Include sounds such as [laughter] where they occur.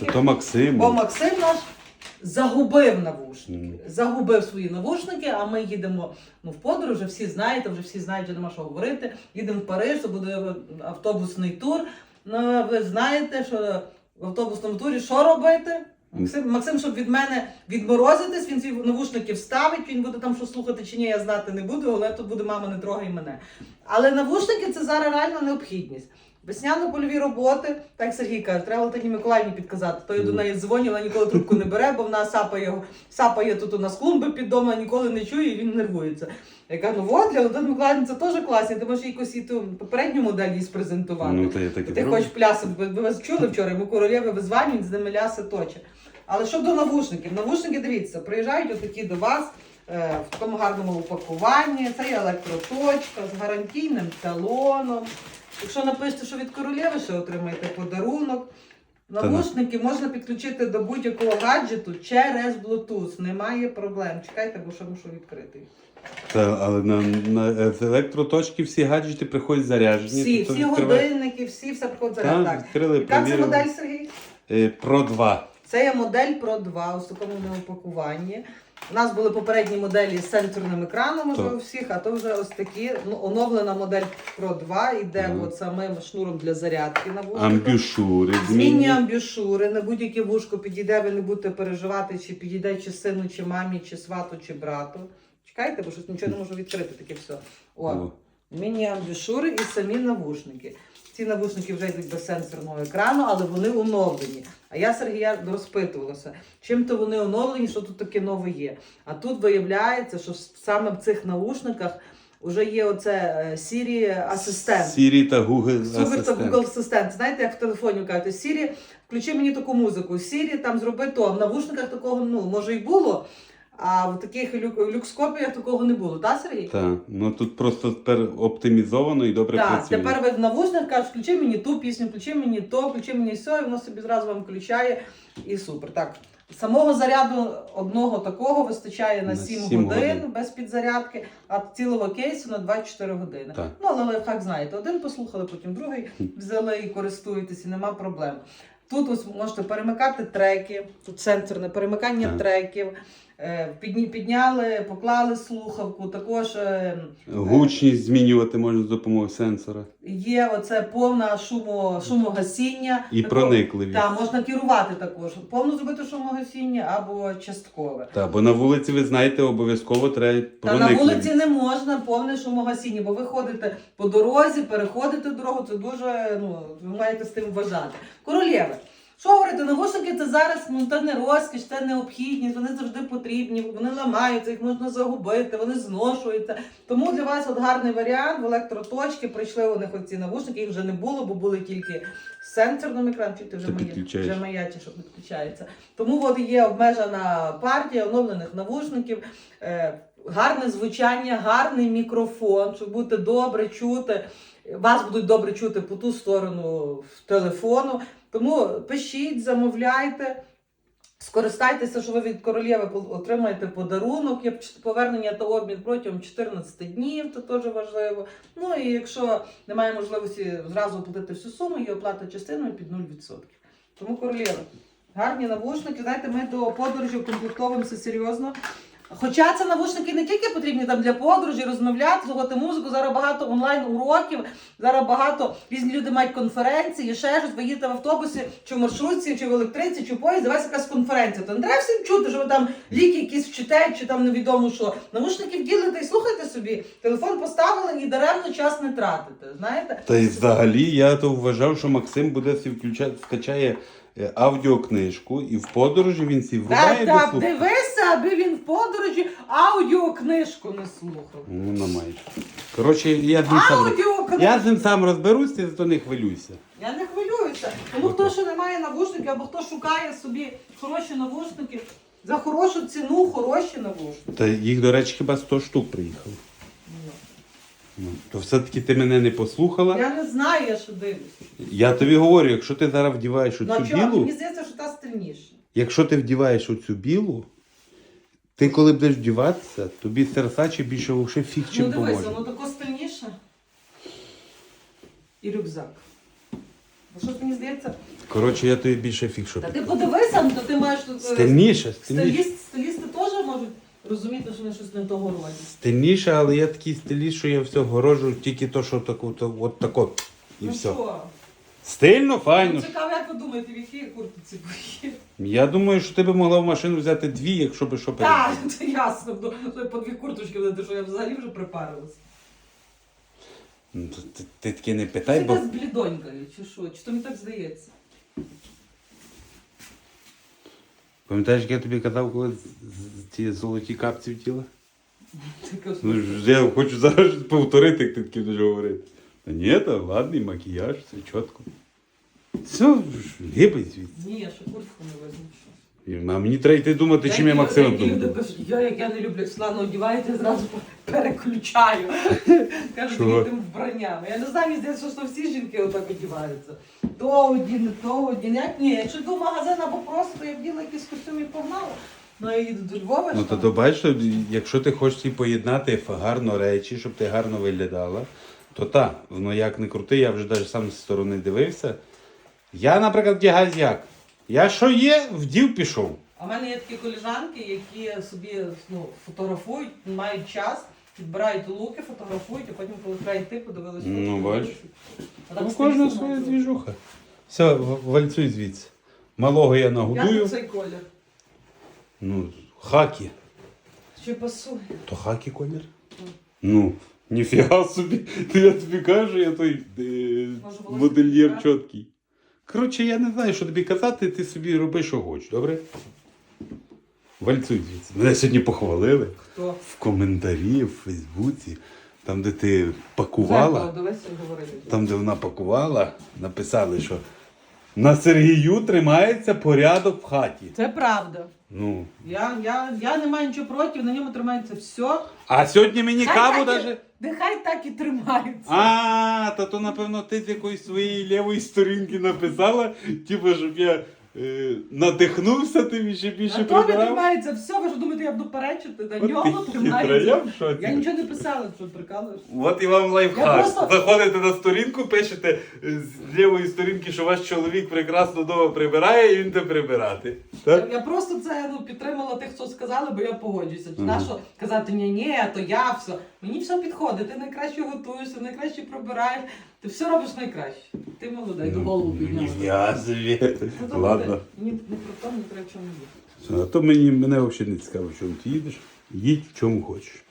Та то Максим. Бо Максим наш загубив навушники. Мгм. Загубив свої навушники, а ми їдемо ну, в подорож, вже всі знаєте, вже всі знають, вже нема що говорити. Їдемо в Париж, це буде автобусний тур. Ну, ви знаєте, що в автобусному турі що робити? Максим, Максим, щоб від мене відморозитись, він ці навушники вставить, він буде там що слухати чи ні, я знати не буду, але тут буде мама, не трогай мене. Але навушники це зараз реальна необхідність. Весняно-польові роботи, так Сергій каже, треба Валентині Миколаївні підказати. То я до неї дзвонила, ніколи трубку не бере, бо вона сапає, сапає тут у нас клумби під домом, ніколи не чує, і він нервується. Я кажу, ну от, для Валентини Миколаївни це теж класно, ти можеш якось і ту попередню модель їй спрезентувати. Ну, та я так і Ти хочеш плясати, ви, ви вас чули вчора, ми королеви визванюють, з ними ляси точать. Але щодо навушників, навушники, дивіться, приїжджають отакі до вас е, в такому гарному упакуванні. Це є електроточка з гарантійним талоном. Якщо напишете, що від королеви, ще отримаєте подарунок. Навушники можна підключити до будь-якого гаджету через Bluetooth. Немає проблем. Чекайте, бо що мушу відкрити. Та, але на, на з електроточки всі гаджети приходять заряджені. Всі, всі відкриває- годинники, всі, все приходить Так. Так. відкрили, Яка це модель, Сергій? Е, Про 2. Це є модель Pro 2 у такому упакуванні. У нас були попередні моделі з сенсорним екраном у всіх, а то вже ось такі. Ну, оновлена модель Pro 2 йде от самим шнуром для зарядки на вушку. Амбюшури Змінні амбюшури, на будь-яке вушко підійде, ви не будете переживати, чи підійде чи сину, чи мамі, чи свату, чи брату. Чекайте, бо щось нічого не можу відкрити, таке все. О. міні-амбюшури і самі навушники. Ці навушники вже йдуть без сенсорного екрану, але вони оновлені. А я Сергія розпитувалася, чим то вони оновлені, що тут таке нове є. А тут виявляється, що саме в цих навушниках вже є оце е, Siri асистент. Сірі та Google Супер та. Google асистент. Знаєте, як в телефоні кажуть, Сірі, включи мені таку музику. Сірі, там зроби то. А В навушниках такого ну може і було, а в таких люк- люкскопіях такого не було. Так, Сергій? Так, ну тут просто тепер оптимізовано і добре Так, працює. тепер ви в навушниках кажуть, включи мені ту пісню, включи мені то, включи мені все, і воно собі зразу вам включає і супер. Так. Самого заряду одного такого вистачає на На 7, 7 годин, годин. без підзарядки, а цілого кейсу на 24 години. Так. Ну, але лайфхак знаєте, один послухали, потім другий взяли і користуєтесь, і нема проблем. Тут ось можете перемикати треки, тут сенсорне перемикання Так. треків. Е, підні- Підняли, поклали слухавку, також е, Гучність змінювати можна з допомогою сенсора. Є оце повна шумо, шумогасіння. І Такого- проникливість. Так, можна керувати також. Повну зробити шумогасіння або часткове. Так, бо на вулиці, ви знаєте, обов'язково треба Та на вулиці не можна повне шумогасіння, бо ви ходите по дорозі, переходите дорогу, це дуже, ну, ви маєте з тим вважати. Королєви. Що говорити, навушники це зараз ну, це не розкіш, це необхідність, вони завжди потрібні, вони ламаються, їх можна загубити, вони зношуються. Тому для вас от гарний варіант в електроточки. Прийшли у них оці навушники, їх вже не було, бо були тільки з сенсорним екраном, чи ти вже має, вже маячі, що підключається. Тому от є обмежена партія оновлених навушників. Е, гарне звучання, гарний мікрофон, щоб бути добре чути. Вас будуть добре чути по ту сторону телефону. Тому пишіть, замовляйте. Скористайтеся, що ви від королєви отримаєте подарунок, повернення та обмін протягом 14 днів, це теж важливо. Ну і якщо немає можливості зразу оплатити всю суму, є оплата частиною під 0%. Тому королєва. Гарні навушники. Знаєте, ми до подорожі комплектовуємося серйозно. Хоча це навушники не тільки потрібні там для подорожі, розмовляти, слухати музику. Зараз багато онлайн уроків, зараз багато різні люди мають конференції, ще щось. Ви їдете в автобусі, чи в маршрутці, чи в електриці, чи в поїзді, у вас якась конференція. То не треба всім чути, що ви там ліки якісь вчите, чи там невідомо що. Навушники вділите і слухайте собі. Телефон поставили і даремно час не тратите. Знаєте? Та й взагалі я то вважав, що Максим буде сі включати, скачає аудіокнижку, і в подорожі він сі врубає Так, так, дивися, аби він в подорожі аудіокнижку не слухав. Ну, на майже. Коротше, я з ним сам, роз- Аудіокнижку. я з ним сам розберусь, ти зато не хвилюйся. Я не хвилююся. Тому хто ще не має навушників або хто шукає собі хороші навушники, за хорошу ціну хороші навушники. Та їх, до речі, хіба 100 штук приїхало. Ну, то все-таки ти мене не послухала. Я не знаю, я що дивлюся. Я тобі говорю, якщо ти зараз вдіваєш Ну оцю а чого? білу, Мені здається, що та стильніша. якщо ти вдіваєш оцю білу, ти коли будеш вдіватися, тобі серсачі більше вовше фіг чим ну дивися, поможе. воно тако стильніше. І рюкзак. Бо щось мені здається. Коротше, я тобі більше фікшу. Та ти подивися, ну, то ти маєш тут. е, Стильніше, стильніше. Стиліст, можуть розуміти, що вони щось не того роблять. Стильніше, але я такий стиліст, що я все горожу, тільки то, що таку, то, от тако. І ну все. що? Стильно, Ну, файно. цікаво, як ви думаєте, в якій куртці поїде? Я думаю, що ти би могла в машину взяти дві, якщо би що Так, перейти. це ясно. Ну, по дві курточки буде, що я взагалі вже припарилась. Ну, то Ти, ти таки не Це питай, бо якась блідонька, чи що? Чи то мені так здається? пам'ятаєш, як я тобі казав, коли з- з- ці золоті капці втіла? Таке Ну, ж я хочу зараз повторити, як ти таки будеш говорити. Та ні, та ладний макіяж, все чітко. Все, гибай звідси. Ні, я ще куртку не візьму. І, А мені треба йти думати, чим я Максимом думаю. Я, як я не люблю, як Світлана одіваєте, зразу переключаю. [laughs] Кажуть, Чого? яким вбранням. Я не знаю, мені здається, що всі жінки отак одіваються. То один, то один. Як ні, якщо йду в магазин або просто, я вділа якийсь костюм і погнала. Ну я їду до Львова. Ну то, то бачиш, якщо ти хочеш ці поєднати гарно речі, щоб ти гарно виглядала, то так, воно як не крути, я вже навіть сам з сторони дивився. Я, наприклад, вдягаюсь як? Я що є, вдів пішов. А в мене є такі коліжанки, які собі ну, фотографують, мають час, підбирають луки, фотографують, а потім, коли треба йти, подивилися. Ну. А так Ну, кожна своя двіжуха. Все, в- вальцюй звідси. Малого я Я нагодую. тут цей колір. Ну, хакі. Чи пасує? То хакі колір? Ну, ніфіга собі. То [laughs] я тобі кажу, я той е, Може, модельєр чіткий. Коротше, я не знаю, що тобі казати, ти собі роби, що хочеш, добре? Вальцюй звідси. Мене сьогодні похвалили Хто? в коментарі, в Фейсбуці, там, де ти пакувала, там, де вона пакувала, написали, що на Сергію тримається порядок в хаті. Це правда. Ну. Я, я, я не маю нічого проти, на ньому тримається все. А сьогодні мені каву даже. Нехай так і тримаються. А, та то напевно ти з якоїсь своєї лівої сторінки написала, типу, щоб я е, надихнувся тим і ще більше На тобі прибирав. тримається все, ви ж думаєте, я буду перечити, на От нього ти тримається. я в шоці. Я нічого не писала, що прикалуєш. От і вам Я лайфхак. просто- Заходите на сторінку, пишете е, з лівої сторінки, що ваш чоловік прекрасно вдома прибирає, і він те прибирати. Так? Я, я просто це ну, підтримала тих, хто сказали, бо я погоджуюся. Чи Мгм. нащо казати ні, ні, то я все. Мені все підходить. Ти найкраще готуєшся, найкраще прибираєш. Ти все робиш найкраще. Ти молодець, до голову підняла. Ну, Ладно. Буде. Мені не про то, не треба чому їхати. А то мені, мене взагалі не цікаво, в чому ти їдеш. Їдь в чому хочеш.